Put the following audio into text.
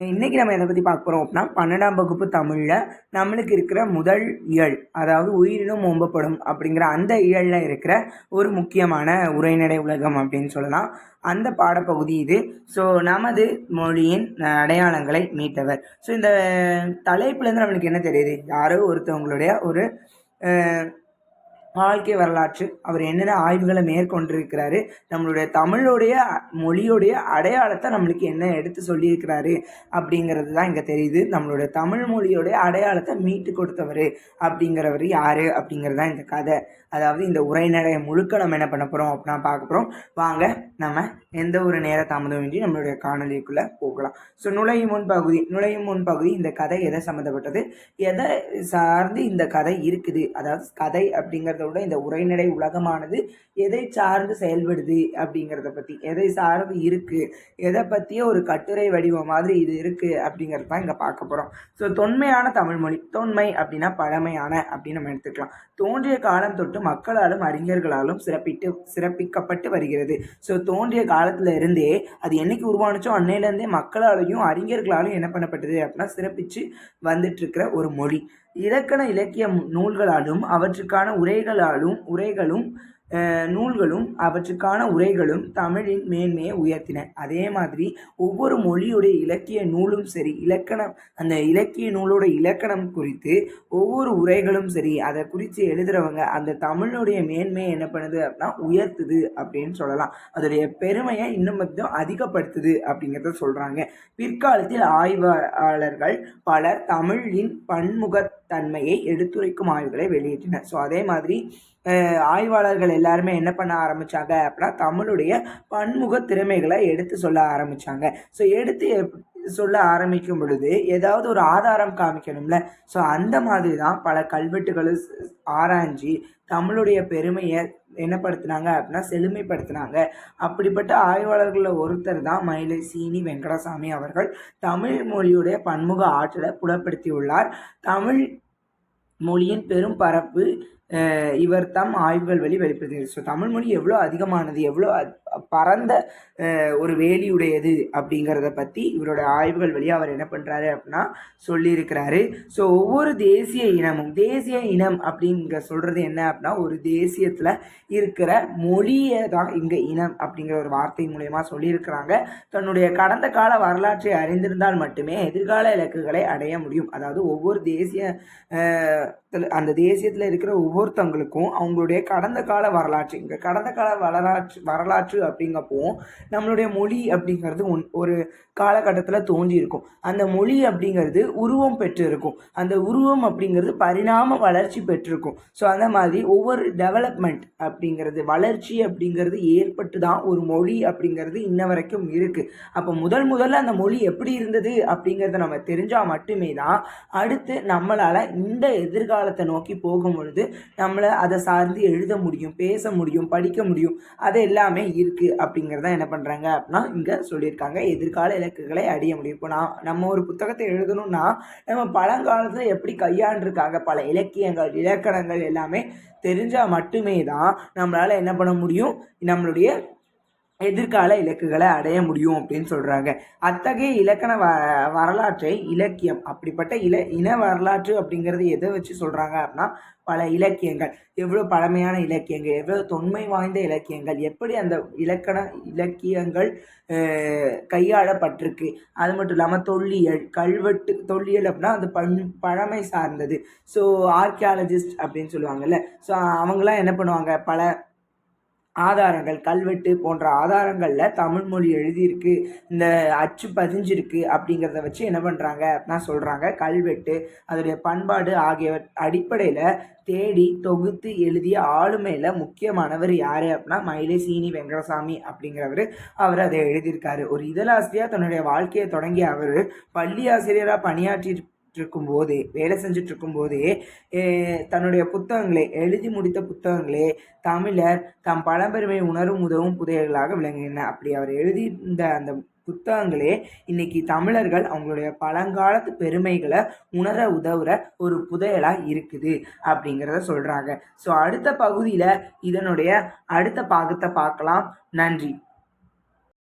இன்றைக்கி நம்ம எதை பற்றி பார்க்க போகிறோம் அப்படின்னா பன்னெண்டாம் வகுப்பு தமிழில் நம்மளுக்கு இருக்கிற முதல் இயல் அதாவது உயிரினும் ஓம்பப்படும் அப்படிங்கிற அந்த இயலில் இருக்கிற ஒரு முக்கியமான உரைநடை உலகம் அப்படின்னு சொல்லலாம். அந்த பாடப்பகுதி இது. ஸோ நமது மொழியின் அடையாளங்களை மீட்டவர். ஸோ இந்த தலைப்புலேருந்து நம்மளுக்கு என்ன தெரியுது? யாரோ ஒருத்தவங்களுடைய ஒரு வாழ்க்கை வரலாற்று. அவர் என்னென்ன ஆய்வுகளை மேற்கொண்டிருக்கிறாரு நம்மளுடைய தமிழுடைய மொழியுடைய அடையாளத்தை நம்மளுக்கு என்ன எடுத்து சொல்லியிருக்கிறாரு அப்படிங்கிறது தான் இங்கே தெரியுது. நம்மளுடைய தமிழ் மொழியோடைய அடையாளத்தை மீட்டு கொடுத்தவர் அப்படிங்கிறவர் யார் அப்படிங்கிறது தான் இந்த கதை. அதாவது இந்த உரைநடை முழுக்க நம்ம என்ன பண்ண போகிறோம் அப்படின்னா பார்க்க போகிறோம் வாங்க நம்ம எந்த ஒரு நேர தாமதமின்றி நம்மளுடைய காணொலிக்குள்ளே போகலாம். ஸோ நுழையும் முன் பகுதி நுழையும் முன் பகுதி இந்த கதை எதை சம்மந்தப்பட்டது? எதை சார்ந்து இந்த கதை இருக்குது? அதாவது கதை அப்படிங்கிறது விட இந்த உரைநடை உலகமானது எதை சார்ந்து செயல்படுது அப்படிங்கிறத பற்றி எதை சார்ந்து இருக்குது எதை பற்றிய ஒரு கட்டுரை வடிவம் மாதிரி இது இருக்குது அப்படிங்கிறது தான் இங்கே பார்க்க போகிறோம் ஸோ தொன்மையான தமிழ்மொழி தொன்மை அப்படின்னா பழமையான அப்படின்னு நம்ம எடுத்துக்கலாம். தோன்றிய காலம் தொட்டு மக்களாலும் அறிஞர்களாலும் சிறப்பிட்டு சிறப்பிக்கப்பட்டு வருகிறது. ஸோ தோன்றிய காலத்தில் இருந்தே அது என்னைக்கு உருவானுச்சோ அன்னையிலேருந்தே மக்களாலையும் அறிஞர்களாலும் என்ன பண்ணப்பட்டது அப்படின்னா சிறப்பித்து வந்துட்டுருக்கிற ஒரு மொழி. இலக்கண இலக்கிய நூல்களாலும் அவற்றுக்கான உரைகளாலும் உரைகளும் நூல்களும் அவற்றுக்கான உரைகளும் தமிழின் மேன்மையை உயர்த்தின. அதே மாதிரி ஒவ்வொரு மொழியுடைய இலக்கிய நூலும் சரி இலக்கணம் அந்த இலக்கிய நூலோட இலக்கணம் குறித்து ஒவ்வொரு உரைகளும் சரி அதை குறித்து எழுதுகிறவங்க அந்த தமிழுடைய மேன்மையை என்ன பண்ணுது அப்படின்னா உயர்த்துது அப்படின்னு சொல்லலாம். அதோடைய பெருமையை இன்னும் கொஞ்சம் அதிகப்படுத்துது அப்படிங்கிறத சொல்கிறாங்க பிற்காலத்தில் ஆய்வாளர்கள் பலர் தமிழின் பன்முகத்தன்மையை எடுத்துரைக்கும் ஆய்வுகளை வெளியிட்டனர். ஸோ அதே மாதிரி ஆய்வாளர்கள் எல்லாருமே என்ன பண்ண ஆரம்பித்தாங்க அப்படின்னா தமிழுடைய பன்முக திறமைகளை எடுத்து சொல்ல ஆரம்பித்தாங்க ஸோ எடுத்து சொல்ல ஆரம்பிக்கும் பொழுது ஏதாவது ஒரு ஆதாரம் காமிக்கணும்ல. ஸோ அந்த மாதிரி தான் பல கல்வெட்டுகளும் ஆராய்ஞ்சி தமிழுடைய பெருமையை என்னப்படுத்தினாங்க அப்படின்னா செழுமைப்படுத்தினாங்க. அப்படிப்பட்ட ஆய்வாளர்களில் ஒருத்தர் தான் மயிலை சீனி வெங்கடசாமி அவர்கள் தமிழ் மொழியுடைய பன்முக ஆற்றலை புலப்படுத்தியுள்ளார். தமிழ் மொழியின் பெரும் பரப்பு இவர் தம் ஆய்வுகள் வழி வெளிப்படுத்துகிறது ஸோ தமிழ்மொழி எவ்வளோ அதிகமானது எவ்வளோ பரந்த ஒரு வேலியுடையது அப்படிங்கிறத பற்றி இவரோட ஆய்வுகள் வழியாக அவர் என்ன பண்ணுறாரு அப்படின்னா சொல்லியிருக்கிறாரு. ஸோ ஒவ்வொரு தேசிய இனமும் தேசிய இனம் அப்படிங்க சொல்கிறது என்ன அப்படின்னா ஒரு தேசியத்தில் இருக்கிற மொழியை தான் இங்கே இனம் அப்படிங்கிற ஒரு வார்த்தை மூலயமா சொல்லியிருக்கிறாங்க. தன்னுடைய கடந்த கால வரலாற்றை அறிந்திருந்தால் மட்டுமே எதிர்கால இலக்குகளை அடைய முடியும். அதாவது ஒவ்வொரு தேசிய அந்த தேசியத்தில் இருக்கிற ஒவ்வொரு ஒவ்வொருத்தவங்களுக்கும் அவங்களுடைய கடந்த கால வரலாற்று இங்கே கடந்த கால வரலாற்று வரலாற்று அப்படிங்கப்போ நம்மளுடைய மொழி அப்படிங்கிறது ஒன் ஒரு காலகட்டத்தில் தோன்றி இருக்கும். அந்த மொழி அப்படிங்கிறது உருவம் பெற்று இருக்கும் அந்த உருவம் அப்படிங்கிறது பரிணாம வளர்ச்சி பெற்றிருக்கும். ஸோ அந்த மாதிரி ஒவ்வொரு டெவலப்மெண்ட் அப்படிங்கிறது வளர்ச்சி அப்படிங்கிறது ஏற்பட்டு தான் ஒரு மொழி அப்படிங்கிறது இன்ன வரைக்கும் இருக்குது அப்போ முதல் முதல்ல அந்த மொழி எப்படி இருந்தது அப்படிங்கிறத நம்ம தெரிஞ்சால் மட்டுமே தான் அடுத்து நம்மளால் இந்த எதிர்காலத்தை நோக்கி போகும் பொழுது நம்மளை அதை சார்ந்து எழுத முடியும் பேச முடியும் படிக்க முடியும். அது எல்லாமே இருக்குது அப்படிங்கிறத என்ன பண்ணுறாங்க அப்படின்னா இங்கே சொல்லியிருக்காங்க. எதிர்கால இலக்குகளை அடைய முடியும். இப்போ நான் நம்ம ஒரு புத்தகத்தை எழுதணும்னா நம்ம பழங்காலத்தில் எப்படி கையாண்டிருக்காங்க? பல இலக்கியங்கள் இலக்கணங்கள் எல்லாமே தெரிஞ்சால் மட்டுமே தான் நம்மளால் என்ன பண்ண முடியும்? நம்மளுடைய எதிர்கால இலக்குகளை அடைய முடியும் அப்படின்னு சொல்கிறாங்க அத்தகைய இலக்கண வ வரலாற்றை இலக்கியம் அப்படிப்பட்ட இல இன வரலாற்று அப்படிங்கிறது எதை வச்சு சொல்கிறாங்க அப்படின்னா பல இலக்கியங்கள். எவ்வளோ பழமையான இலக்கியங்கள் எவ்வளோ தொன்மை வாய்ந்த இலக்கியங்கள் எப்படி அந்த இலக்கண இலக்கியங்கள் கையாளப்பட்டிருக்கு. அது மட்டும் இல்லாமல் தொல்லியல் கல்வெட்டு தொல்லியல் அப்படின்னா அது பண் பழமை சார்ந்தது. ஸோ ஆர்கியாலஜிஸ்ட் அப்படின்னு சொல்லுவாங்கல்ல. ஸோ அவங்களாம் என்ன பண்ணுவாங்க? பல ஆதாரங்கள் கல்வெட்டு போன்ற ஆதாரங்களில் தமிழ் மொழி எழுதியிருக்கு இந்த அச்சு பதிஞ்சிருக்கு அப்படிங்கிறத வச்சு என்ன பண்ணுறாங்க அப்படின்னா சொல்கிறாங்க கல்வெட்டு அதோடைய பண்பாடு ஆகியவ அடிப்படையில் தேடி தொகுத்து எழுதிய ஆளுமையில் முக்கியமானவர் யார் அப்படின்னா மயிலை சீனி வெங்கடசாமி அப்படிங்கிறவர் அவர் அதை எழுதியிருக்காரு. ஒரு இதழாசிரியர் தன்னுடைய வாழ்க்கையை தொடங்கிய அவர் பள்ளி ஆசிரியராக பணியாற்றி இருக்கும்போது வேலை செஞ்சுட்டு இருக்கும்போது தன்னுடைய புத்தகங்களை எழுதி முடித்த புத்தகங்களே தமிழர் தம் பழம்பெருமை உணரும் உதவும் புதையல்களாக விளங்குகின்றன அப்படி அவர் எழுதியிருந்த அந்த புத்தகங்களே இன்னைக்கு தமிழர்கள் அவங்களுடைய பழங்காலத்து பெருமைகளை உணர உதவுற ஒரு புதையலாக இருக்குது அப்படிங்கிறத சொல்கிறாங்க ஸோ அடுத்த பகுதியில் இதனுடைய அடுத்த பாகத்தை பார்க்கலாம். நன்றி.